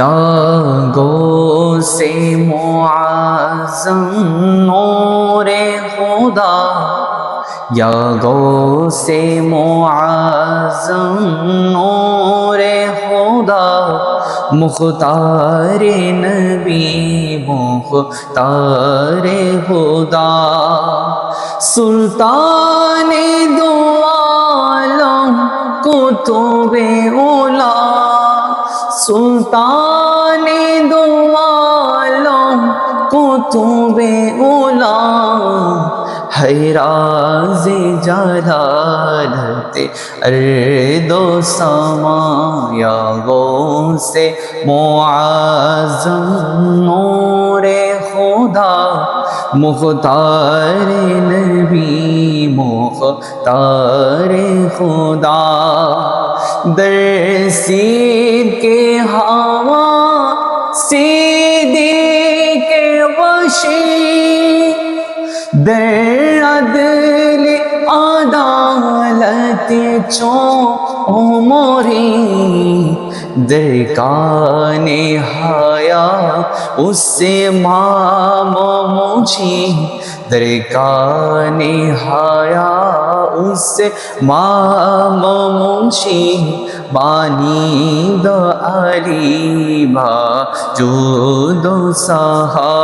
گو سے معظم نور خدا یا گو سے معظم نور خدا مختار نبی مختار خدا سلطان دو عالم کتب সুলতানে দো আলম কুতুবে উলা हैराजे जलालते अर्दो समाया गो से मुआजम नूरे खुदा मुख्तार नबी मुख्तार खुदा दरसीद के हवा सीधी के वशी दर्द দরকানে হায়া, উসে মাম মুছি দরকানে হায়া, উসে মাম মুছি বানি দ আলিমা, জুদো সাহা।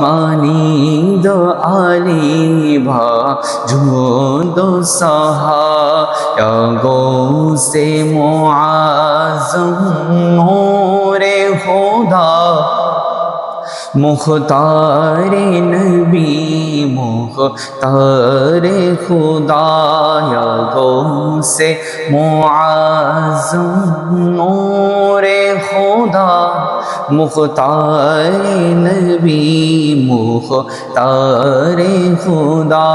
মানি দ আলিমা, জুদো সাহা। গো সে মুআজম নূরে খোদা মুখতার নবী, মুখতার খুদায়া গো সে মুআজম নূরে খোদা মুখতার নবী, মুখতার খুদা